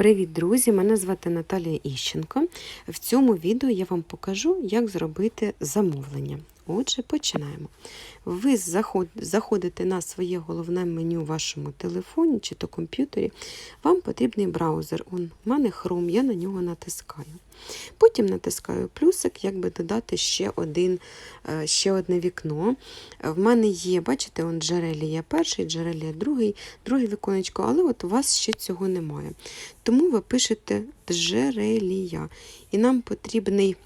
Привіт, друзі! Мене звати Наталія Іщенко. В цьому відео я вам покажу, як зробити замовлення. Отже, починаємо. Ви заходите на своє головне меню в вашому телефоні чи то комп'ютері. Вам потрібний браузер. У мене Chrome, я на нього натискаю. Потім натискаю плюсик, якби додати ще, один, е, ще одне вікно. В мене є, бачите, он джерелія перший, джерелія другий, друге віконечко, але от у вас ще цього немає. Тому ви пишете джерелія. І нам потрібний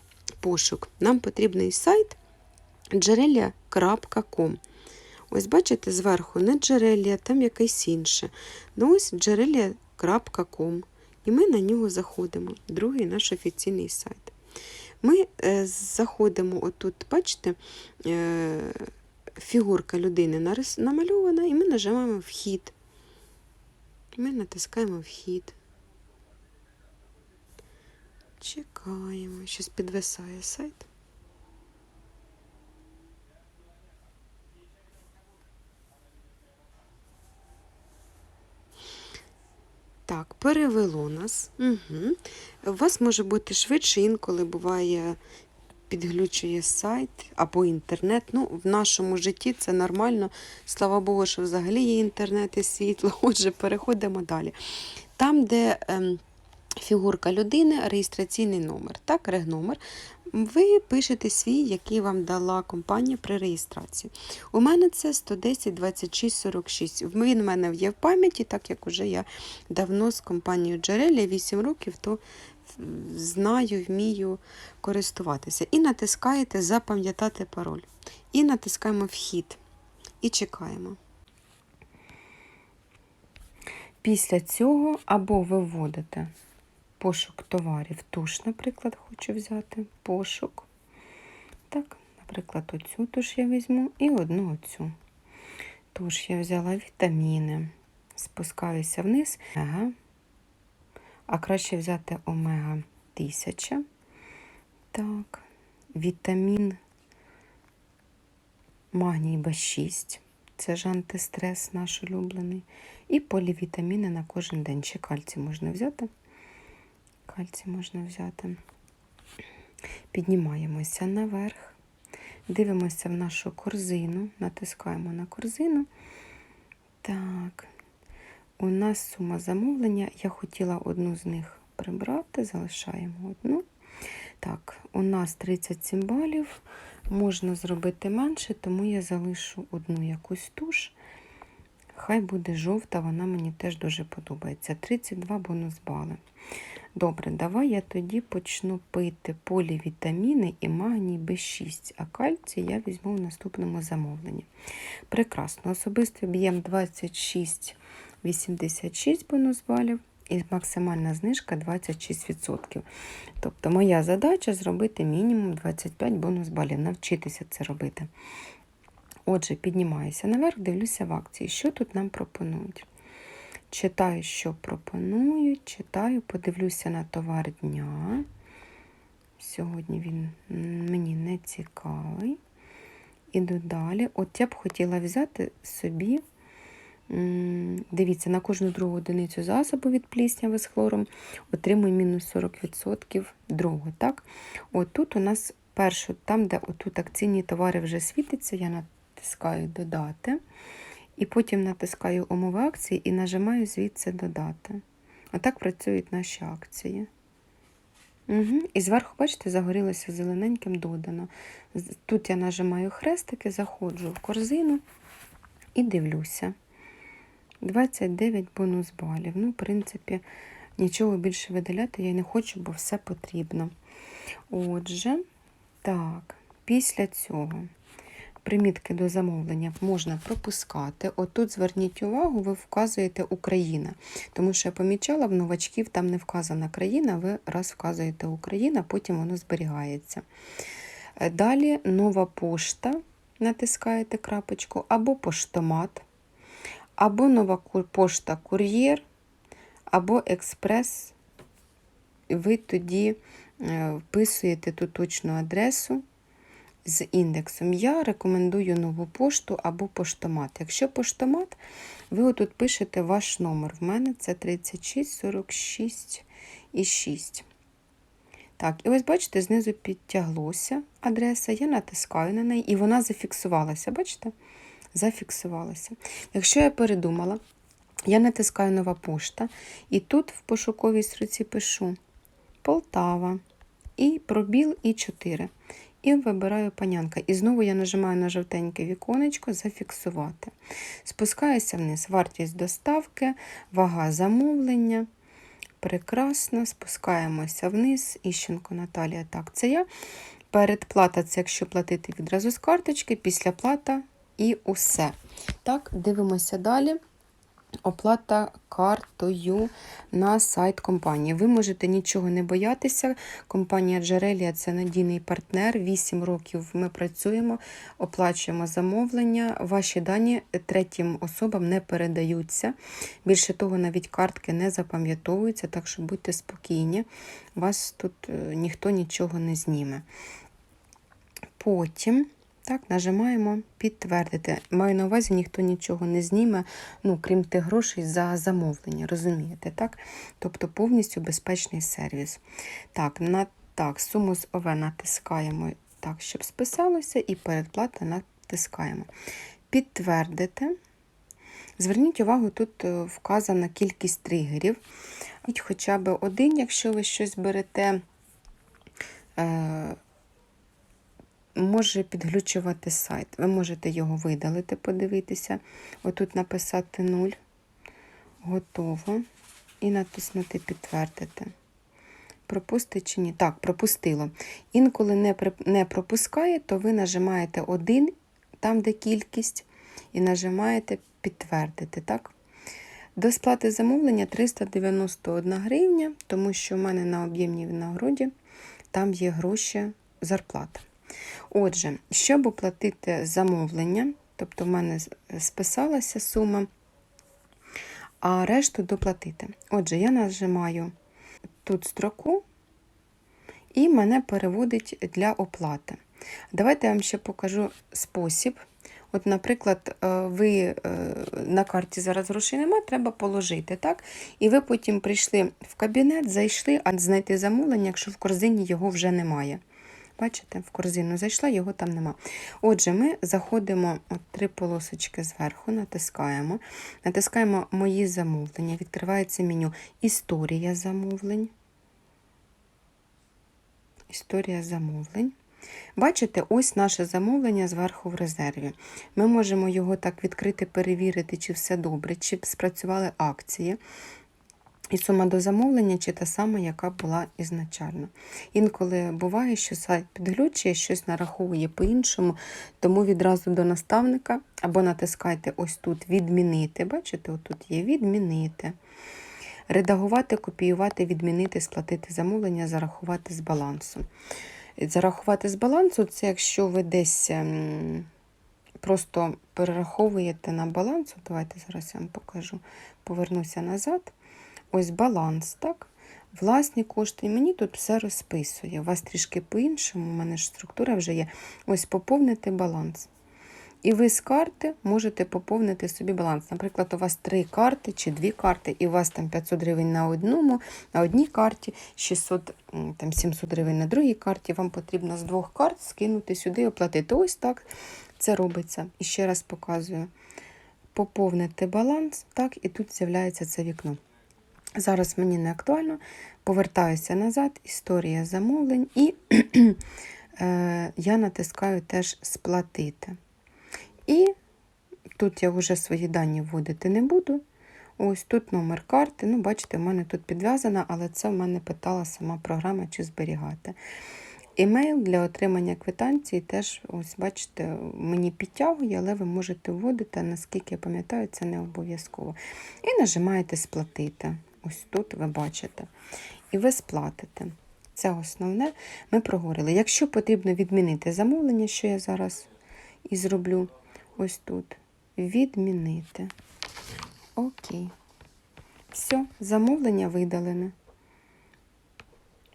пошук, нам потрібний сайт джерелія.com. Ось бачите, зверху не джерелія, там якесь інше. Ну ось джерелія.com. І ми на нього заходимо. Другий наш офіційний сайт. Ми е, заходимо отут, бачите, е, фігурка людини намальована, і ми нажимаємо вхід. Ми натискаємо вхід. Чекаємо, щось підвисає сайт. Так, перевело нас. Угу. У вас може бути швидше, інколи буває, підглючує сайт або інтернет. Ну, в нашому житті це нормально. Слава Богу, що взагалі є інтернет і світло. Отже, переходимо далі. Там, де ем, фігурка людини, реєстраційний номер, так, регномер, ви пишете свій, який вам дала компанія при реєстрації. У мене це 110 26 46. Він у мене є в пам'яті, так як уже я давно з компанією Джерелія 8 років, то знаю, вмію користуватися. І натискаєте Запам'ятати пароль. І натискаємо Вхід. І чекаємо. Після цього або ви вводите пошук товарів. Туш, наприклад, хочу взяти. Пошук. Так, наприклад, оцю туш я візьму і одну оцю. Туш я взяла вітаміни. Спускаюся вниз. Омега. А краще взяти омега 1000. Так, вітамін магній Б6. Це ж антистрес наш улюблений. І полівітаміни на кожен день. Ще кальцій можна взяти. Кальцій можна взяти. Піднімаємося наверх, дивимося в нашу корзину, натискаємо на корзину. Так, у нас сума замовлення. Я хотіла одну з них прибрати, залишаємо одну. Так, у нас 37 балів. Можна зробити менше, тому я залишу одну якусь туш. Хай буде жовта, вона мені теж дуже подобається. 32 бонус бали. Добре, давай я тоді почну пити полівітаміни і магній Б6, а кальцій я візьму в наступному замовленні. Прекрасно. Особистий об'єм 26,86 бонус балів і максимальна знижка 26%. Тобто моя задача зробити мінімум 25 бонус балів, навчитися це робити. Отже, піднімаюся наверх, дивлюся в акції, що тут нам пропонують. Читаю, що пропонують, читаю, подивлюся на товар дня. Сьогодні він мені не цікавий. Іду далі. От я б хотіла взяти собі, дивіться, на кожну другу одиницю засобу від плісняви з хлором отримую мінус 40% другу. так? От тут у нас першу, там, де отут акційні товари вже світиться, я натискаю додати. І потім натискаю умови акції і нажимаю звідси додати. Отак працюють наші акції. Угу. І зверху, бачите, загорілося зелененьким додано. Тут я нажимаю хрестики, заходжу в корзину і дивлюся. 29 бонус балів. Ну, в принципі, нічого більше видаляти я не хочу, бо все потрібно. Отже, так, після цього примітки до замовлення можна пропускати. Отут зверніть увагу, ви вказуєте Україна. Тому що я помічала, в новачків там не вказана країна, ви раз вказуєте Україна, потім воно зберігається. Далі нова пошта, натискаєте крапочку, або поштомат, або нова пошта кур'єр, або експрес. Ви тоді вписуєте ту точну адресу з індексом, я рекомендую нову пошту або поштомат. Якщо поштомат, ви отут пишете ваш номер. В мене це 36 46 і 6. Так, і ось бачите, знизу підтяглося адреса, я натискаю на неї, і вона зафіксувалася. Бачите? Зафіксувалася. Якщо я передумала, я натискаю нова пошта, і тут в пошуковій строці пишу Полтава і пробіл і 4. І вибираю панянка. І знову я нажимаю на жовтеньке віконечко зафіксувати. Спускаюся вниз. Вартість доставки, вага замовлення. Прекрасно, спускаємося вниз. Іщенко Наталія. Так, це я. Передплата це якщо платити відразу з карточки, після плата і усе. Так, дивимося далі. Оплата картою на сайт компанії. Ви можете нічого не боятися. Компанія Джерелія це надійний партнер. 8 років ми працюємо, оплачуємо замовлення. Ваші дані третім особам не передаються. Більше того, навіть картки не запам'ятовуються, так що будьте спокійні, вас тут е, ніхто нічого не зніме. Потім. Так, нажимаємо підтвердити. Маю на увазі, ніхто нічого не зніме, ну, крім тих грошей за замовлення, розумієте, так? Тобто повністю безпечний сервіс. Так, на так, суму з ОВ натискаємо так, щоб списалося, і передплата натискаємо. Підтвердити. Зверніть увагу, тут е, вказана кількість тригерів. Хоча б один, якщо ви щось берете. Може підглючувати сайт. Ви можете його видалити, подивитися. Отут написати 0. Готово. І натиснути Підтвердити. Пропусти чи ні? Так, пропустило. Інколи не не пропускає, то ви нажимаєте 1, там, де кількість, і нажимаєте Підтвердити. так? До сплати замовлення 391 гривня, тому що в мене на об'ємній винагороді там є гроші зарплата. Отже, щоб оплатити замовлення, тобто в мене списалася сума, а решту доплатити. Отже, я нажимаю тут строку, і мене переводить для оплати. Давайте я вам ще покажу спосіб. От, наприклад, е, ви е, на карті зараз грошей немає, треба положити. так? І ви потім прийшли в кабінет, зайшли, а знайти замовлення, якщо в корзині його вже немає. Бачите, в корзину зайшла, його там нема. Отже, ми заходимо от три полосочки зверху, натискаємо. Натискаємо Мої замовлення. Відкривається меню Історія замовлень. Історія замовлень. Бачите, ось наше замовлення зверху в резерві. Ми можемо його так відкрити, перевірити, чи все добре, чи спрацювали акції. І сума до замовлення чи та сама, яка була ізначально. Інколи буває, що сайт підглючує, щось нараховує по-іншому, тому відразу до наставника або натискайте ось тут Відмінити. Бачите, отут є відмінити. Редагувати, копіювати, відмінити, сплатити замовлення, зарахувати з балансу. Зарахувати з балансу це якщо ви десь ем, просто перераховуєте на балансу. Давайте зараз я вам покажу, повернуся назад. Ось баланс, так? Власні кошти. І мені тут все розписує. У вас трішки по-іншому, у мене ж структура вже є. Ось поповнити баланс. І ви з карти можете поповнити собі баланс. Наприклад, у вас три карти чи дві карти, і у вас там 500 гривень на одному, на одній карті, 600, там 700 гривень на другій карті. Вам потрібно з двох карт скинути сюди і оплатити. Ось так це робиться. І ще раз показую. Поповнити баланс, так, і тут з'являється це вікно. Зараз мені не актуально. Повертаюся назад, історія замовлень, і е, я натискаю теж сплатити. І тут я вже свої дані вводити не буду. Ось тут номер карти. Ну, бачите, в мене тут підв'язана, але це в мене питала сама програма, чи зберігати. Емейл для отримання квитанції теж, ось, бачите, мені підтягує, але ви можете вводити, наскільки я пам'ятаю, це не обов'язково. І нажимаєте сплатити. Ось тут ви бачите. І ви сплатите. Це основне ми проговорили. Якщо потрібно відмінити замовлення, що я зараз і зроблю ось тут. Відмінити. Окей. Все, замовлення видалене.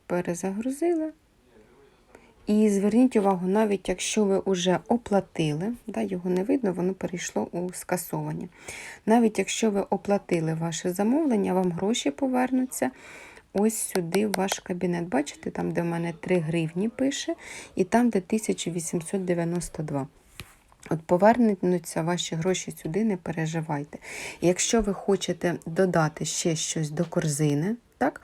Перезагрузили. І зверніть увагу, навіть якщо ви вже оплатили, да, його не видно, воно перейшло у скасовані. Навіть якщо ви оплатили ваше замовлення, вам гроші повернуться ось сюди, в ваш кабінет. Бачите, там, де в мене 3 гривні пише, і там, де 1892. От повернуться ваші гроші сюди, не переживайте. Якщо ви хочете додати ще щось до корзини, так,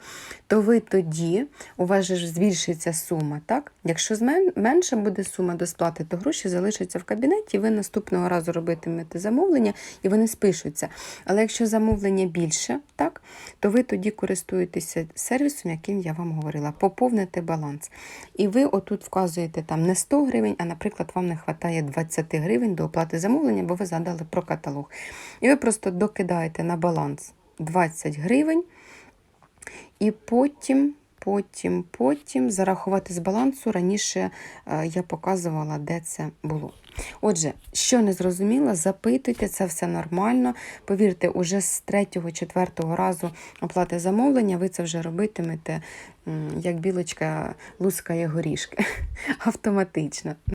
то ви тоді, у вас же ж збільшиться сума. Так? Якщо менша буде сума до сплати, то гроші залишаться в кабінеті, і ви наступного разу робитимете замовлення, і вони спишуться. Але якщо замовлення більше, так, то ви тоді користуєтеся сервісом, яким я вам говорила, поповните баланс. І ви отут вказуєте там не 100 гривень, а, наприклад, вам не вистачає 20 гривень до оплати замовлення, бо ви задали про каталог. І ви просто докидаєте на баланс 20 гривень. І потім, потім, потім зарахувати з балансу. Раніше е, я показувала, де це було. Отже, що не зрозуміло, запитуйте, це все нормально. Повірте, уже з третього-четвертого разу оплати замовлення, ви це вже робитимете, як білочка лускає горішки автоматично.